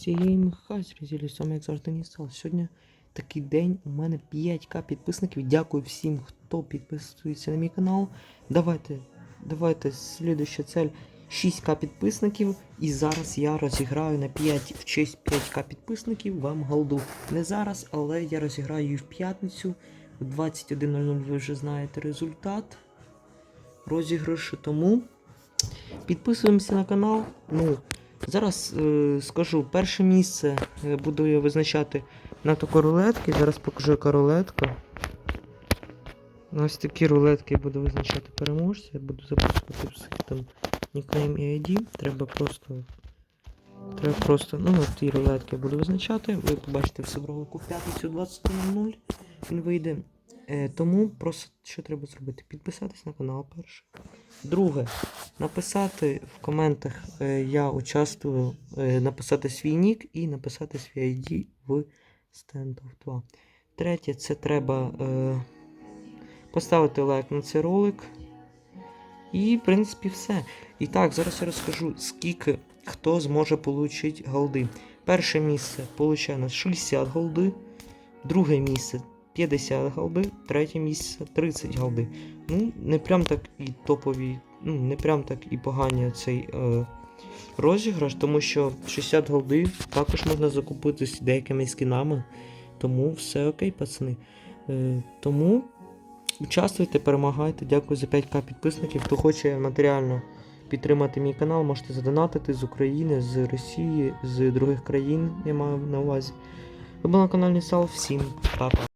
Всім хай зрозуміло, саме як завжди не стало. Сьогодні такий день, у мене 5к підписників. Дякую всім, хто підписується на мій канал. Давайте, давайте, слідуща цель 6к підписників. І зараз я розіграю на 5 в честь 5к підписників вам голду. Не зараз, але я розіграю її в п'ятницю. В 21.00 ви вже знаєте результат розіграшу. Тому підписуємося на канал. Ну, Зараз е, скажу, перше місце буду я визначати на таку. Зараз покажу, яка рулетка. Ось такі рулетки я буду визначати переможця. Я буду записувати всіх там нікнейм і ID. Треба просто. Треба просто. Ну, на ті рулетки я буду визначати. Ви побачите все в ролику в п'ятницю 20.00. Він вийде. Е, тому просто що треба зробити? Підписатись на канал перше. Друге, написати в коментах е, я участвую, е, написати свій нік і написати свій ID в Standoff 2. Третє, це треба е, поставити лайк на цей ролик. І, в принципі, все. І так, зараз я розкажу, скільки хто зможе отримати голди. Перше місце получає 60 голди, друге місце 50 голди, третє місце 30 голди. Ну, не прям так і топові, ну, не прям так і погані цей е, розіграш, тому що 60 голди також можна закупити з деякими скінами. Тому все окей, пацани. Е, тому участвуйте, перемагайте. Дякую за 5к підписників. Хто хоче матеріально підтримати мій канал, можете задонатити з України, з Росії, з других країн, я маю на увазі. Ви були на каналі Сал. Всім па-па.